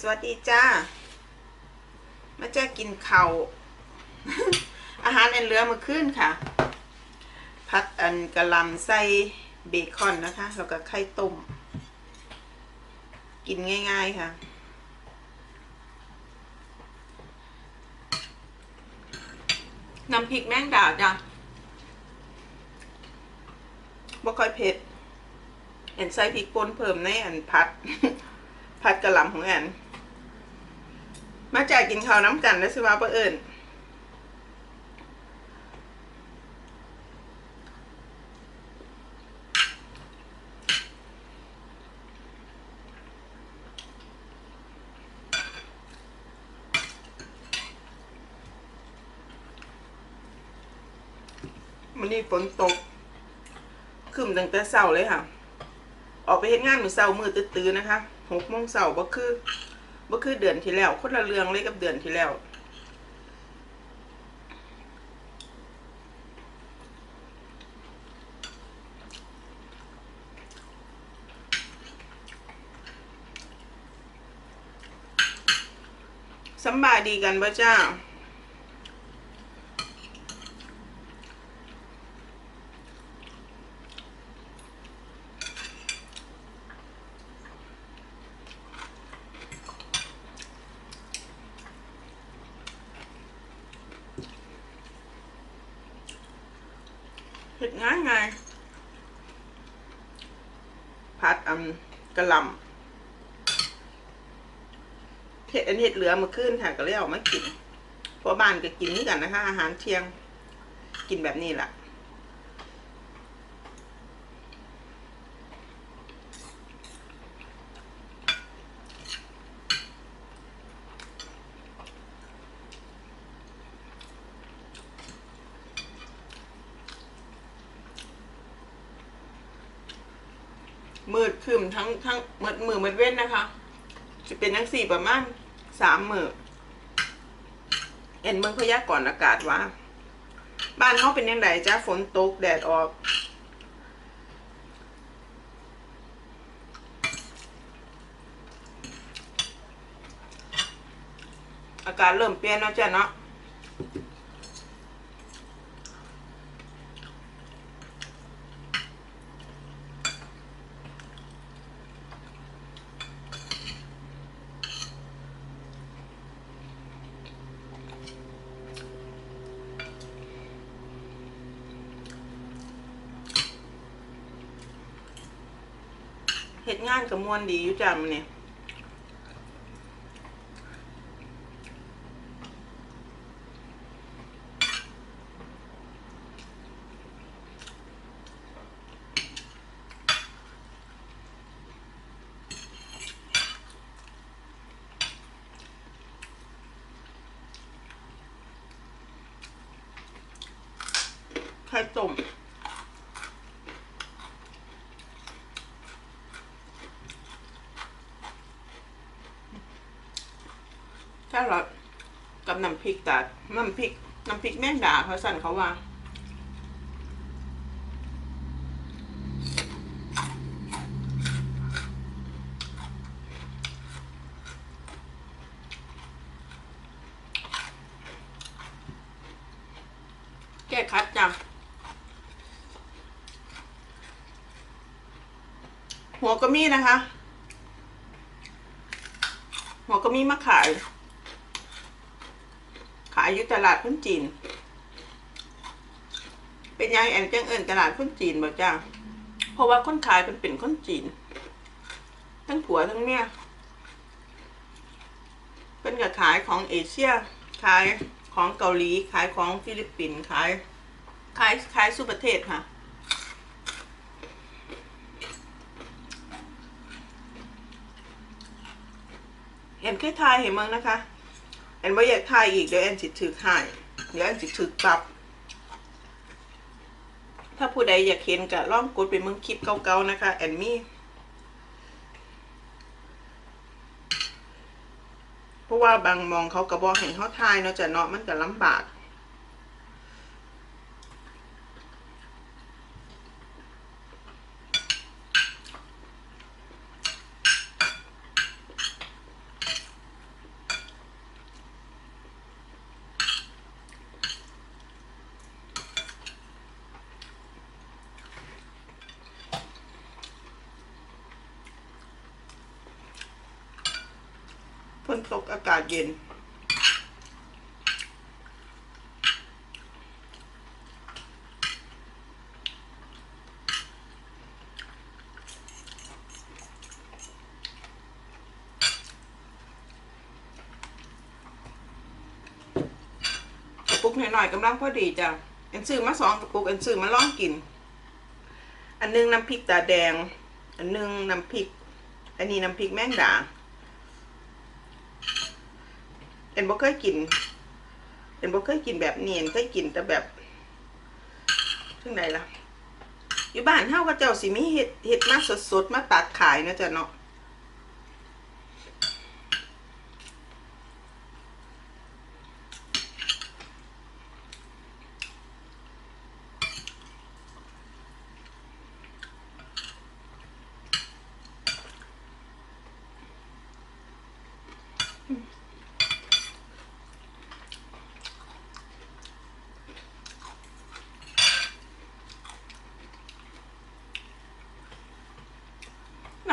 สวัสดีจ้า มาแจ้กินเขาวอาหารอันเหลือมาขึ้นค่ะพัดอันกะหลำใส่เบคอนนะคะ แล้วก็ไข่ต้ม กินง่ายๆค่ะน้ำพริกแมงดาจ้ะบ่ค่อยเผ็ดแอนใส่พริกป่นเพิ่มในอันพัดพัดกะหล่ำของแอน มาจากกินข้าวน้ำกันนะสิว่าเพื่อเอิญมันนี่ฝนตกขึ้นตั้งแต่เช้าเลยค่ะ ออกไปเฮ็ดงานมือเช้ามือตื้อๆนะคะหกโมงเช้าบ่คือ บ่คือเดือนที่แล้ว คนละเรื่องเลยกับเดือนที่แล้วสบายดีกันบ่จ้า เห็ดง่ายง่ายผัดอัมกระลำเห็ดอันเห็ดเหลือมาขึ้นค่ะก็เลยเอามากินเพราะบ้านก็กินนี่กันนะคะ อาหารเที่ยงกินแบบนี้แหละ มืดครึมทั้งทั้งมืดมือมืดเว้นนะคะจะเป็นทั้งสี่ประมาณสามมือเอ็นเมืองพยากรณ์อากาศว่า บ้านเขาเป็นยังไงจ้าฝนตกแดดออก อากาศเริ่มเปลี่ยนแล้วจ้ะเนาะ ดงานกับมวนดีอยู่จ้ะมันเนี่ยไข่ต้ม แค่รสกับน้ำพริกตัดน้ำพริกน้ำพริกแมงดาเขาสั่นเขาว่าแก้คัดจ้ะหัวก็มีนะคะ หัวก็มีมาขายายอยู่ตลาดคนจีน เป็นยังแอนจังเอิญตลาดคนจีนบ่จ้าเพราะว่าคนขายเป็นเป็นคนจีน ทั้งผัวทั้งเมียเป็นกับขายของเอเชียขายของเกาหลีขายของฟิลิปปินส์ขายขายขายสุประเทศค่ะแอนเคยทายเห็นมั้งนะคะ อนว่าอยากทายอีกเดี๋ยวแอนสิถือหายเดี๋ยวแอนสิถือปรับ ถ้าผู้ใดอยากเห็นก็ลองกดไปมึงคลิปเก่าๆนะคะแอนมี่เพราะว่าบางมองเขากระบอกเห็นเขาทายเนาะจะเนาะมันก็ลำบาก นตกอากาศเย็น กระปุกหน่อยๆกำลังพอดีจ้ะเอ็นซื้อมาสองกระปุกเอ็นซื้อมาลองกิน อันนึงน้ำพริกตาแดง อันนึงน้ำพริก อันนี้น้ำพริกแมงดา เอ็นบ่เคยกิน เอ็นบ่เคยกินแบบเนียนเคยกินแต่แบบทึงไหนล่ะ อยู่บ้านเฮาก็เจ้าสิมีเห็ดเห็ดมาสดๆมาตัดขายนะจ๊ะเนาะ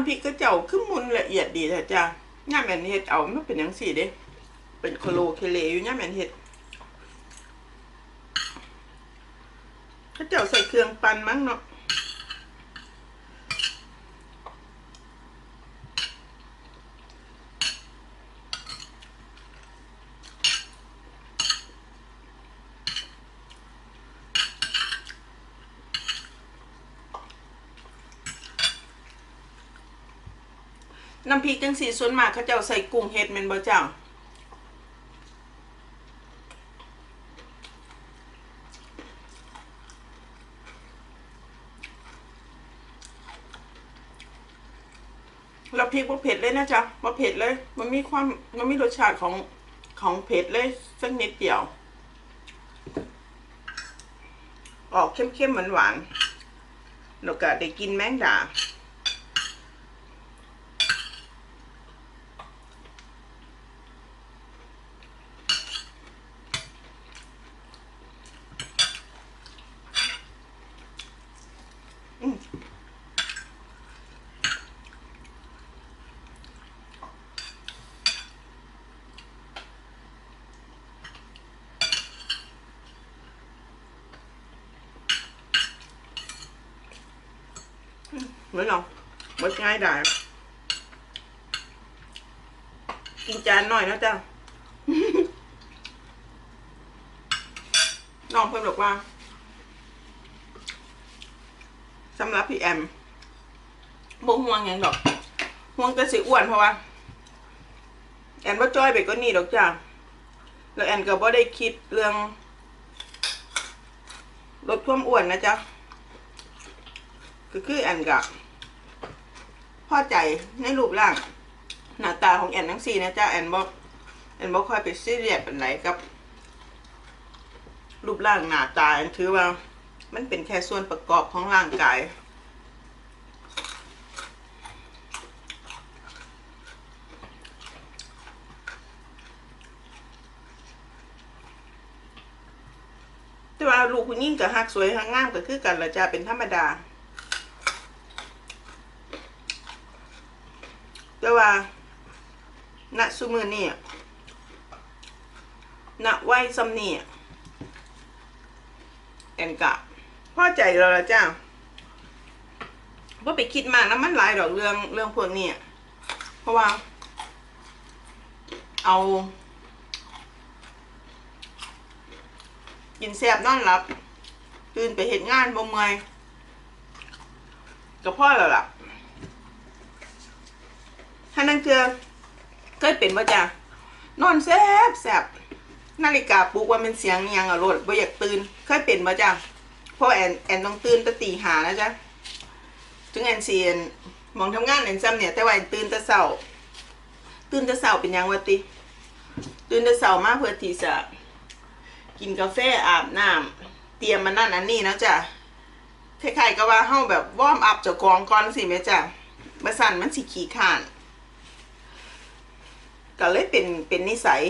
ำพริกก็เจ้าคือมุนละเอียดดีแต่จ้าย่าแมนเฮ็ดเอาไม่เป็นจังสี่เด้ เป็นโคโลเคเลอยู่ย่าแมนเฮ็ดเขาเจ้าใส่เครื่องปั่นมั้งเนาะ น้ำพริกจังสีส่วนมากเขาเจ้าใส่กุ้งเฮ็ดแม่นบ่เจ้าแล้วพริกบ่เผ็ดเลยนะจ๊ะบ่เผ็ดเลย มันมีความมันมีรสชาติของของเผ็ดเลยสักนิดเดียว ออกเข้มๆหวานๆแล้วก็ได้กินแมงดา เหมือนเราหมดง่ายได้กินจานหน่อยนะจ๊ะน้องเพิ่มบอกว่าสำหรับพี่แอมบ่ห่วงหยังดอก ห่วงแต่สิอ้วนเพราะว่า แอนว่าจ้อยไปก็นี่ดอกจ้าแล้วแอนก็บ่ได้คิดเรื่องลดความอ้วนนะจ๊ะก็คือแอนกับ พอใจในรูปร่าง หน้าตาของแอนทั้งสี่นะจ๊ะแอนบอกแอนบอกค่อยไปซีเรียสเป็นไรกับ รูปร่างหน้าตาแอนถือว่า มันเป็นแค่ส่วนประกอบของร่างกายแต่ว่าลูกคุณยิ่งกับฮักสวยฮักงามก็คือกันละจ้าเป็นธรรมดา แต่ว่า ณซุมือนี่ณวัยซ้ำนี่แอนกะพ่อใจเราละจ้าว่าไปคิดมากนะมันหลายดอกเรื่องเรื่องพวกนี้เพราะว่า เอา กินแซบนอนหลับตื่นไปเห็นงานบ่เมื่อยกับพ่อแล้วล่ะถ้านั่งเจอ เคยเป็นบ่จ้ะนอนแซบแซบนาฬิกาปลุกว่าเป็นเสียงยังอะโลดบ่อยากตื่นเคยเป็นบ่จ้ะเพราะแอนแอนต้องตื่นต่ตีหานะจ๊ะถึงแอนเซียนมองทำงานแอนซ้ำเนี่ยแต่ว่าตื่นต่เช้าตื่นต่เช้าเป็นยังวะติ ตื่นต่เช้ามาเพื่อที่จะกินกาแฟอาบน้ำเตรียมมานั่นอันนี้นะจ๊ะคล้ายๆกับว่าเฮาแบบวอร์มอัพจ้าของก่อนสิแม่จ้ะบ่สั่นมันสิขี้ข้าน ก็เลยเป็นเป็นนิสัย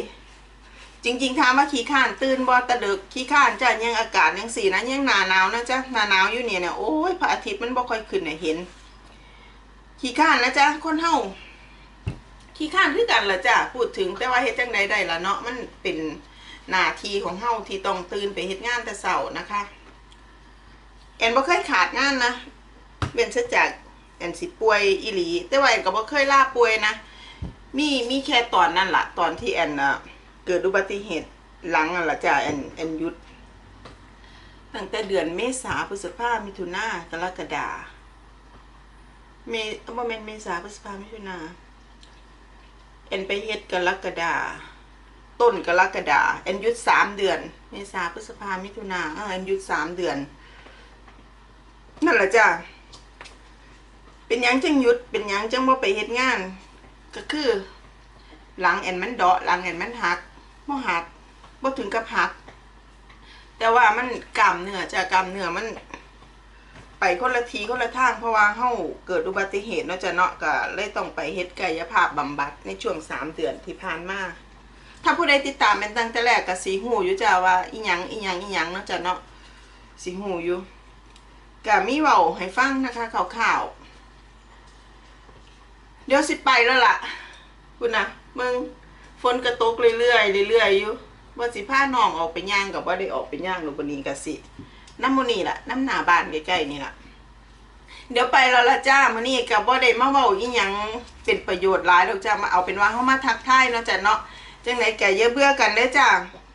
จริงๆถามว่าขี้ข้านตื่นบ่ตะดึกขี้ข้านจ้ะยังอากาศยังสีนะยังหนาหนาวนะจ๊ะหนาหนาวอยู่เนี่ยเนี่ยโอ้ยพระอาทิตย์มันบ่ค่อยขึ้นให้เห็น ขี้ข้านนะจ๊ะคนเฮาขี้ข้านคือกันละจ้ะพูดถึงแต่ว่าเฮ็ดจังใดได้ละเนาะมันเป็นหน้าที่ของเฮาที่ต้องตื่นไปเฮ็ดงานแต่เช้านะคะแอนบ่เคยขาดงานนะเว้นซะจากแอนสิป่วยอีหลี แต่ว่าแอนก็บ่เคยลาป่วยนะ มีมีแค่ตอนนั้นละตอนที่แอนนะเกิดอุบัติเหตุหลังนั่นล่ะจ้ะแอนแอนยุดตั้งแต่เดือนเมษาพฤษภามิถุนากรกฎาเมบ่แม่นเมษาพฤษภามิถุนาแอนไปเฮ็ดกรกฎาต้นกรกฎาแอนยุดสามเดือน เมษาพฤษภามิถุนาเออแอนยุดสามเดือน นั่นแหละจ้ะเป็นยังจังยุดเป็นยังจังว่าไปเฮ็ดงาน ก็คือ หลังแอนมันเดาะหลังแอนมันหักบ่หักบ่ถึงกับหัก แต่ว่ามันกล้ามเนื้อจะกล้ามเนื้อมัน ไปคนละทีคนละทางเพราะว่าเฮาเกิดอุบัติเหตุเนาะจะเนาะก็เลยต้องไปเฮ็ดกายภาพบำบัดในช่วงสามเดือนที่ผ่านมาถ้าผู้ใดติดตามเป็นตั้งแต่แรกก็สิฮู้อยู่จ้ะว่าอีหยังอีหยังอีหยังเนาะจ้ะเนาะสิฮู้อยู่ก็มีเว้าให้ฟังนะคะข่าวๆ เดี๋ยวสิไปแล้วล่ะคุณนะมึงฝนกระตกเรื่อยๆเรื่อยๆอยู่ว่สิพาน้องออกไปย่างกับว่าได้ออกไปย่างหรือบนี้กะสิน้ำมูนี่ล่ะน้ำหนาบ้านใกล้ๆนี่ล่ะเดี๋ยวไปแล้วละจ้ามื้อนี้กับว่าได้มาเว้าอีหยังเป็นประโยชน์หลายดอกจ้ามาเอาเป็นว่าเฮามาทักทายเนาะจ้ะเนาะจังไหนแกอย่าเบื่อกันเด้อจ้า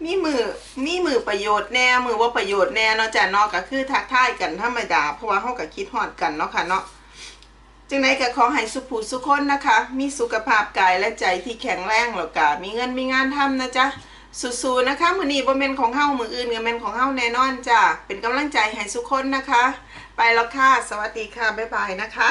มีมือมีมือประโยชน์แน่มือว่าประโยชน์แน่เนาะจ้ะเนาะก็คือทักทายกันธรรมดาเพราะว่าเฮาก็คิดฮอดกันเนาะค่ะเนาะ จังไดก็ขอให้สุขผูสุขคนนะคะ มีสุขภาพกายและใจที่แข็งแรงแล้วก็มีเงินมีงานทำนะจ๊ะสู้ๆนะคะมือนี้บ่เมนของเฮามืออื่นก็แม่นของเฮาแน่นอนจ้ะเป็นกำลังใจให้สุขคนนะคะ ไปแล้วค่ะ สวัสดีค่ะบ๊ายบายนะคะ